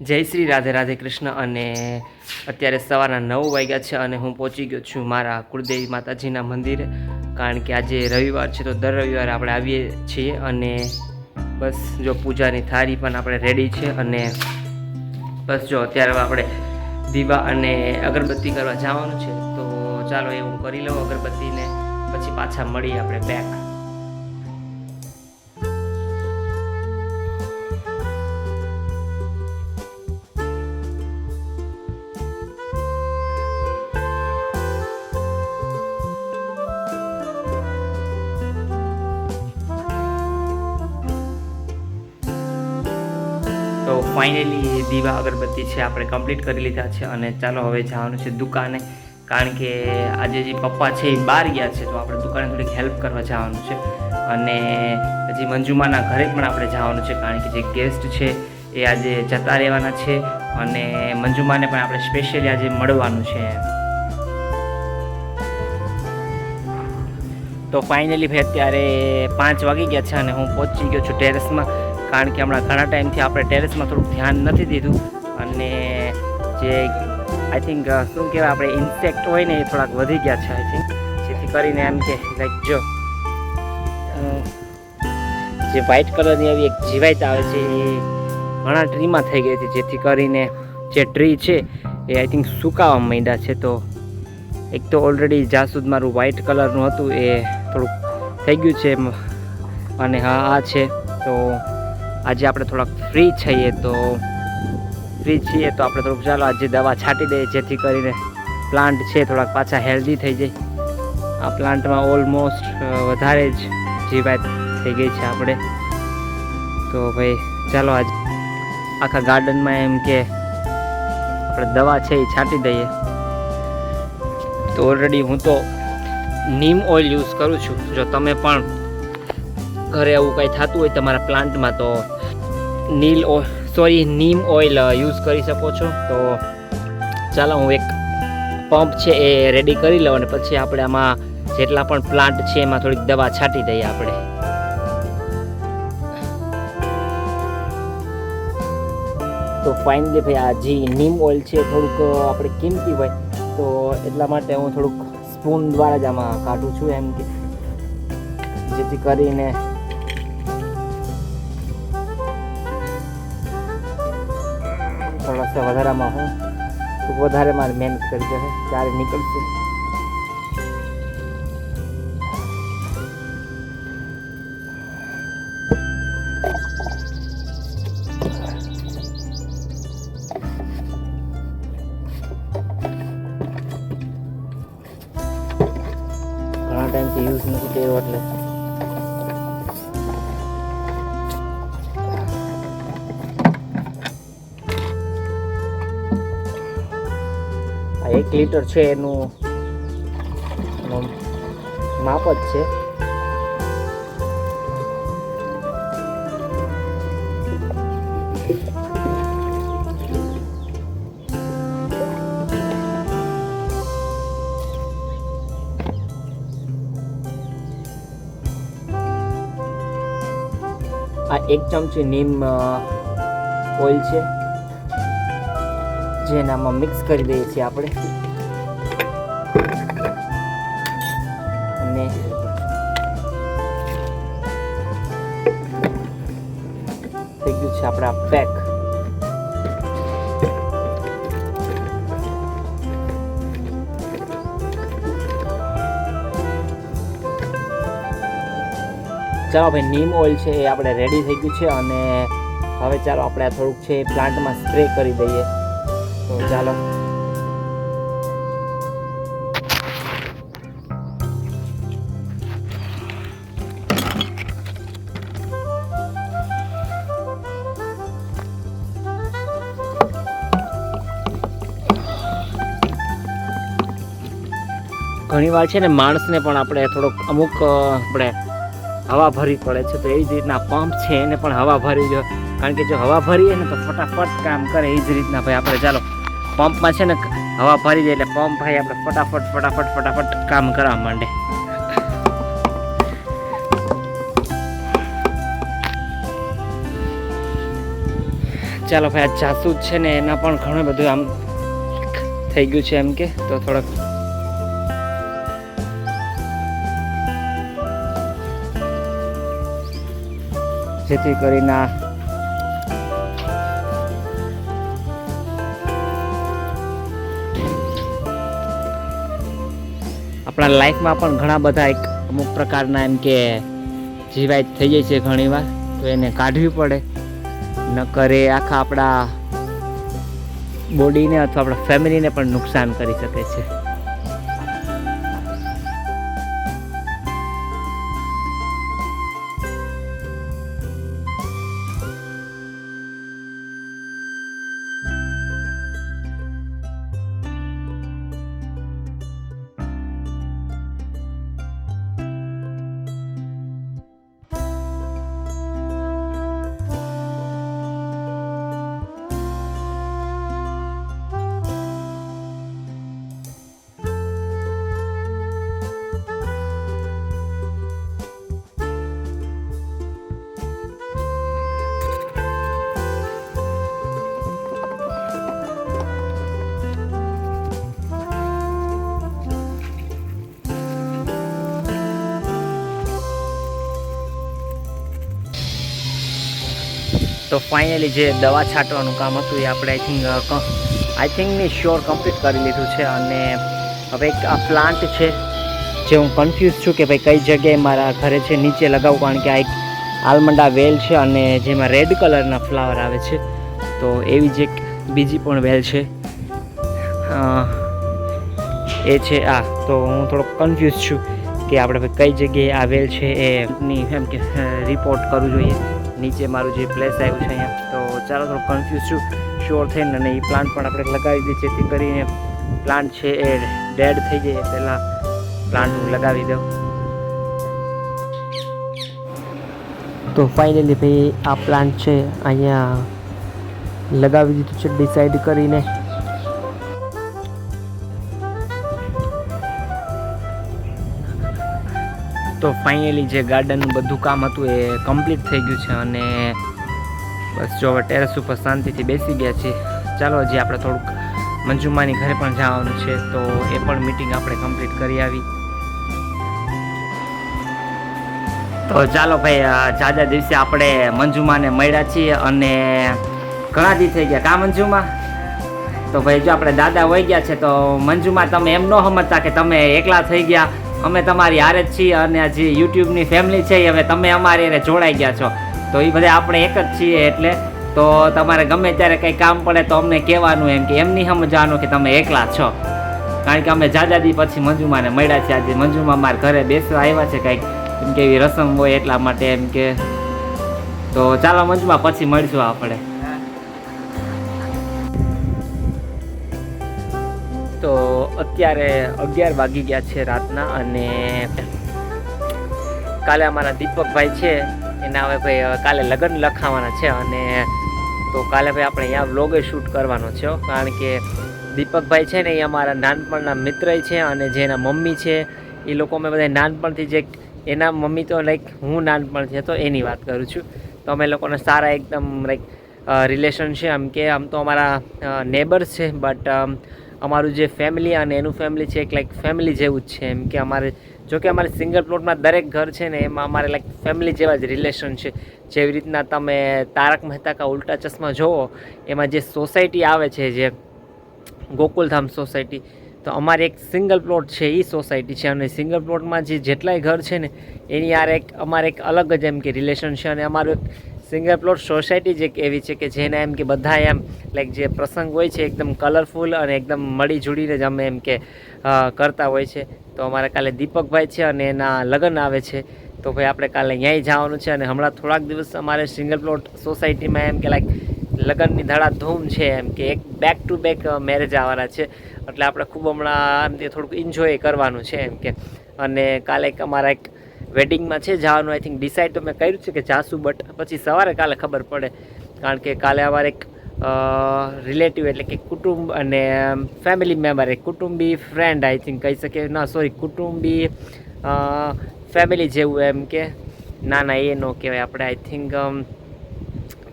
જય શ્રી રાધે રાધે કૃષ્ણ અને અત્યારે સવારના નવ વાગ્યા છે અને હું પહોંચી ગયો છું મારા કુળદેવી માતાજીના મંદિરે. કારણ કે આજે રવિવાર છે તો દર રવિવારે આપણે આવીએ છીએ અને બસ જો પૂજાની થાળી પણ આપણે રેડી છે અને બસ જો અત્યારે આપણે દીવા અને અગરબત્તી કરવા જવાનું છે. તો ચાલો એ હું કરી લઉં, અગરબત્તીને પછી પાછા મળીએ આપણે બેક ફાઇનલી દીવા અગરબત્તી છે આપણે કમ્પ્લીટ કરી લીધા છે અને ચાલો હવે જવાનું છે દુકાને. કારણ કે આજે જે પપ્પા છે એ બહાર ગયા છે, તો આપણે દુકાને થોડીક હેલ્પ કરવા જવાનું છે. અને પછી મંજુમાના ઘરે પણ આપણે જવાનું છે, કારણ કે જે ગેસ્ટ છે એ આજે જતા રહેવાના છે અને મંજુમાને પણ આપણે સ્પેશિયલી આજે મળવાનું છે. તો ફાઇનલી ભાઈ અત્યારે પાંચ વાગી ગયા છે અને હું પહોંચી ગયો છું ટેરેસમાં કારણ કે હમણાં ઘણા ટાઈમથી આપણે ટેરેસમાં થોડુંક ધ્યાન નથી દીધું અને જે આઈ થિંક શું કહેવાય, આપણે ઇન્સેક્ટ હોય ને એ થોડાક વધી ગયા છે આઈ થિંક જેથી કરીને એમ કે લાઈક જો જે વ્હાઇટ કલરની આવી એક જીવાત આવે છે, એ ઘણા ટ્રીમાં થઈ ગઈ હતી. જેથી કરીને જે ટ્રી છે, એ આઈ થિંક સુકાવા માંડ્યા છે. તો એક તો ઓલરેડી જાસૂદ મારું વ્હાઇટ કલરનું હતું, એ થોડુંક થઈ ગયું છે અને હા, આ છે. તો આજે આપણે થોડાક ફ્રી છીએ તો ફ્રી છીએ તો આપણે થોડુંક ચાલો આજે દવા છાંટી દઈએ, જેથી કરીને પ્લાન્ટ છે થોડાક પાછા હેલ્ધી થઈ જાય. આ પ્લાન્ટમાં ઓલમોસ્ટ વધારે જ જીવાત થઈ ગઈ છે આપણે. તો ભાઈ, ચાલો આજ આખા ગાર્ડનમાં એમ કે આપણે દવા છે એ છાંટી દઈએ. તો ઓલરેડી હું તો નીમ ઓઇલ યુઝ કરું છું. જો તમે પણ ઘરે આવું કંઈ થતું હોય તમારા પ્લાન્ટમાં તો નીલ સોરી નીમ ઓઇલ યુઝ કરી શકો છો. તો ચાલો, હું એક પંપ છે એ રેડી કરી લઉં અને પછી આપણે આમાં જેટલા પણ પ્લાન્ટ છે એમાં થોડીક દવા છાંટી દઈએ આપણે. તો ફાઇનલી ભાઈ, આ જે નીમ ઓઇલ છે થોડુંક આપણે કિંમતી હોય, તો એટલા માટે હું થોડુંક સ્પૂન દ્વારા જ આમાં કાઢું છું, એમ કે જેથી કરીને થોડાસા વધારામાં હું વધારે મારે મહેનત કરી છે. ત્યારે નીકળશું. લીટર છે એનું માપ જ છે. આ એક ચમચી નીમ ઓઇલ છે જેને આમાં મિક્સ કરી દઈએ છીએ આપણે. ચાલો ભાઈ નીમ ઓઇલ છે એ આપણે રેડી થઈ ગયું છે અને હવે ચાલો આપણે આ થોડુંક છે એ પ્લાન્ટમાં સ્પ્રે કરી દઈએ. તો ચાલો. ઘણી વાર છે ને માણસને પણ આપણે થોડોક અમુક આપણે હવા ભરવી પડે છે, તો એ જ રીતના પંપ છે એને પણ હવા ભરવી જોઈએ. કારણ કે જો હવા ભરીએ ને તો ફટાફટ કામ કરે, એ જ રીતના ભાઈ આપણે ચાલો. પંપમાં છે ને હવા ભરી જાય એટલે પંપ ભાઈ આપણે ફટાફટ ફટાફટ ફટાફટ કામ કરવા માંડે. ચાલો ભાઈ, આ જાસૂદ છે ને એના પણ ઘણું બધું આમ થઈ ગયું છે એમ કે, તો થોડોક જેથી કરીને આપણા લાઈફમાં પણ ઘણા બધા એક અમુક પ્રકારના એમ કે જીવાત થઈ જાય છે ઘણીવાર તો એને કાઢવી પડે. ન કરે આખા આપણા બોડીને અથવા આપણા ફેમિલીને પણ નુકસાન કરી શકે છે. તો ફાઇનલી જે દવા છાંટવાનું કામ હતું એ આપણે આઈ થિંક આઈ થિંકની શ્યોર કમ્પ્લીટ કરી લીધું છે. અને હવે એક આ પ્લાન્ટ છે જે હું કન્ફ્યુઝ છું કે ભાઈ કઈ જગ્યાએ મારા ઘરે છે, નીચે લગાવું, કારણ કે આ એક આલમંડા વેલ છે અને જેમાં રેડ કલરના ફ્લાવર આવે છે. તો એવી જ એક બીજી પણ વેલ છે. એ છે આ. તો હું થોડો કન્ફ્યુઝ છું કે આપણે કઈ જગ્યાએ આ વેલ છે એની એમ કે રિપોર્ટ કરવું જોઈએ. નીચે મારું જે પ્લેસ આવ્યું છે અહીંયા. તો ચાલો થોડું કન્ફ્યુઝ છું. શ્યોર થઈને અને એ પ્લાન્ટ પણ આપણે લગાવી દઈએ. જેથી કરીને પ્લાન્ટ છે એ ડેડ થઈ જાય. પહેલાં પ્લાન્ટ હું લગાવી દઉં. તો ફાઇનલી ભાઈ આ પ્લાન્ટ છે. અહીંયા લગાવી દીધું છે. ડિસાઈડ કરીને. તો ફાઇનલી જે ગાર્ડનનું બધું કામ હતું એ કમ્પ્લીટ થઈ ગયું છે અને બસ જો હવે ટેરેસ ઉપર શાંતિથી બેસી ગયા છે ચાલો હજી આપણે થોડુંક મંજુમાની ઘરે પણ જવાનું છે, તો એ પણ મીટિંગ આપણે કમ્પ્લીટ કરી આવી. તો ચાલો ભાઈ જાજા દિવસે આપણે મંજુમાને મળ્યા છીએ અને ઘણા દી થઈ ગયા. કા મંજુમા? તો ભાઈ, જો આપણે દાદા વહી ગયા છે, તો મંજુમા, તમે એમ ન સમજતા કે તમે એકલા થઈ ગયા. અમે તમારી હારે જ છીએ અને જે યુટ્યુબની ફેમિલી છે હવે તમે અમારી હારે જોડાઈ ગયા છો. તો એ બધા આપણે એક જ છીએ એટલે તો તમારે ગમે ત્યારે કંઈ કામ પડે તો અમને કહેવાનું એમ કે એમ નહીં સમજવાનું કે તમે એકલા છો. કારણ કે અમે જાજાદી પછી મંજુમાને મળ્યા છે. આજે મંજુમા મારા ઘરે બેસવા આવ્યા છે કંઈક. એમ કે એવી રસમ હોય એટલા માટે એમ કે. તો ચાલો મંજુમા પછી મળશું આપણે. અત્યારે અગિયાર વાગી ગયા છે રાતના અને કાલે અમારા દીપકભાઈ છે. એના હવે ભાઈ કાલે લગ્ન લખાવાના છે અને તો કાલે ભાઈ આપણે અહીંયા વ્લોગે શૂટ કરવાનો છે કારણ કે દીપકભાઈ છે ને એ અમારા નાનપણના મિત્ર છે અને જે એના મમ્મી છે, એ લોકો અમે બધા નાનપણથી જે એના મમ્મી તો લાઈક હું નાનપણથી હતો એની વાત કરું છું. તો અમે લોકોને સારા એકદમ લાઈક રિલેશન છે. આમ કે આમ તો અમારા નેબર્સ છે બટ અમારું જે ફેમિલી અને એનું ફેમિલી છે, એક લાઈક ફેમિલી જેવું જ છે એમ કે અમારે જો કે અમારે સિંગલ પ્લોટમાં દરેક ઘર છે ને, એમાં અમારે લાઈક ફેમિલી જેવા જ રિલેશન છે. જેવી રીતના તમે તારક મહેતા કા ઉલ્ટા ચશ્મા જોવો, એમાં જે સોસાયટી આવે છે, જે ગોકુલધામ સોસાયટી તો અમારે એક સિંગલ પ્લોટ છે એ સોસાયટી છે. અને સિંગલ પ્લોટમાં જે જેટલાય ઘર છે ને, એની યાર એક, અમારે એક અલગ જ એમ કે રિલેશન છે. અને અમારું એક સિંગલ પ્લોટ સોસાયટી એક એવી છે કે જેને એમ કે બધા એમ લાઈક જે પ્રસંગ હોય છે, એકદમ કલરફુલ અને એકદમ મળી જોડીને જ અમે એમ કે કરતા હોય છે. તો અમારે કાલે દીપકભાઈ છે અને એના લગ્ન આવે છે. તો ભાઈ આપણે કાલે અહીંયા જવાનું છે અને હમણાં થોડાક દિવસ અમારે સિંગલ પ્લોટ સોસાયટીમાં એમ કે લાઈક લગ્નની ધડાધૂમ છે એમ કે એક બેક ટુ બેક મેરેજ આવવાના છે. એટલે આપણે ખૂબ હમણાં એમ થોડુંક એન્જોય કરવાનું છે એમ કે. અને કાલે અમારા એક વેડિંગમાં છે જવાનું આઈ થિંક ડિસાઇડ તો મેં કર્યું છે કે જાશું બટ પછી સવારે કાલે ખબર પડે. કારણ કે કાલે અમારે એક રિલેટિવ એટલે કે કુટુંબ અને ફેમિલી મેમ્બર એક કુટુંબી ફ્રેન્ડ આઈ થિંક કહી શકીએ ના સોરી કુટુંબી ફેમિલી જેવું એમ કે. ના ના, એ ન કહેવાય. આપણે આઈ થિંક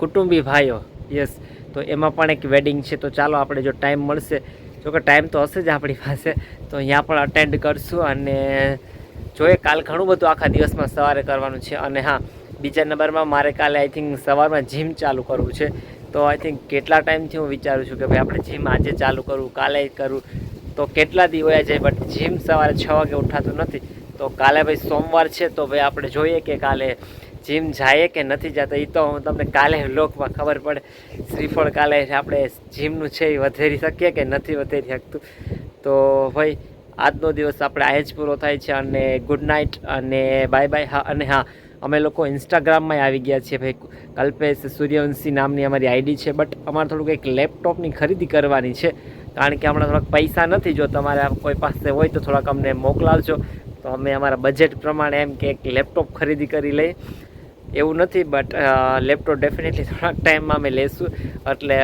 કુટુંબી ભાઈઓ. યસ તો એમાં પણ એક વેડિંગ છે. તો ચાલો આપણે જો ટાઈમ મળશે. જો કે ટાઈમ તો હશે જ આપણી પાસે. તો અહીંયા પણ અટેન્ડ કરશું અને જોઈએ કાલ ઘણું બધું આખા દિવસમાં સવારે કરવાનું છે. અને હા, બીજા નંબરમાં મારે કાલે આઈ થિંક સવારમાં જીમ ચાલુ કરવું છે. તો આઈ થિંક કેટલા ટાઈમથી હું વિચારું છું કે ભાઈ આપણે જીમ આજે ચાલુ કરવું, કાલે કરવું. તો કેટલા દી વયા જાય બટ જીમ સવારે છ વાગે ઉઠાતું નથી. તો કાલે ભાઈ સોમવાર છે, તો ભાઈ આપણે જોઈએ કે કાલે જીમ જાય કે નથી જતા. એ તો હું તમને કાલે લોકમાં ખબર પડે. શ્રીફળ કાલે આપણે જીમનું છે, એ વધેરી શકીએ કે નથી વધેરી શકતું? તો ભાઈ આજનો દિવસ આપણે આ જ પૂરો થાય છે અને ગુડ નાઇટ અને બાય બાય હા, અને હા, અમે લોકો ઇન્સ્ટાગ્રામમાં આવી ગયા છીએ ભાઈ. કલ્પેશ સૂર્યવંશી નામની અમારી આઈડી છે બટ અમારે થોડુંક એક લેપટોપની ખરીદી કરવાની છે. કારણ કે હમણાં થોડાક પૈસા નથી, જો તમારે કોઈ પાસે હોય તો થોડાક અમને મોકલાવજો. તો અમે અમારા બજેટ પ્રમાણે એમ કે એક લેપટોપ ખરીદી કરી લઈએ. એવું નથી બટ લેપટોપ ડેફિનેટલી થોડાક ટાઈમમાં અમે લેશું. એટલે,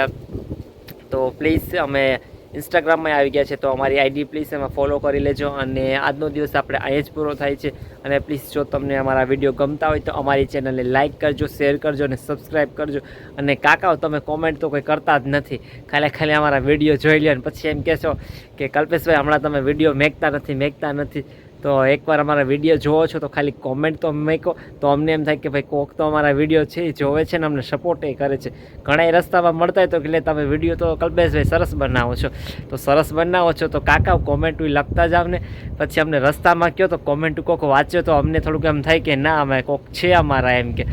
તો પ્લીઝ અમે ઇન્સ્ટાગ્રામમાં આવી ગયા છે, તો અમારી આઈડી પ્લીઝ એમાં ફોલો કરી લેજો અને આજનો દિવસ આપણે અહીં જ પૂરો થાય છે. અને પ્લીઝ જો તમને અમારા વીડિયો ગમતા હોય તો અમારી ચેનલને લાઇક કરજો શેર કરજો અને સબસ્ક્રાઈબ કરજો. અને કાકાઓ તમે કોમેન્ટ તો કોઈ કરતા જ નથી. ખાલી ખાલી અમારા વીડિયો જોઈ લો અને પછી એમ કહેશો કે કલ્પેશભાઈ, હમણાં તમે વીડિયો મેકતા નથી મેકતા નથી. તો એકવાર અમારા વીડિયો જોવો છો તો ખાલી કોમેન્ટ તો મેકો તો અમને એમ થાય કે ભાઈ કોક તો અમારા વીડિયો છે એ જોવે છે ને અમને સપોર્ટ એ કરે છે. ઘણા રસ્તામાં મળતા હોય તો એટલે તમે વીડિયો તો કલ્પેશભાઈ સરસ બનાવો છો. તો સરસ બનાવો છો તો કાકા કોમેન્ટ લખતા જાવ ને. પછી અમને રસ્તામાં કહો તો કોમેન્ટ કોક વાંચ્યો તો અમને થોડુંક એમ થાય કે ના, અમે કોક છે અમારા એમ કે.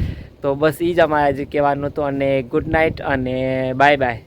તો બસ એ જ અમારે આજે કહેવાનું હતું અને ગુડ નાઇટ અને બાય બાય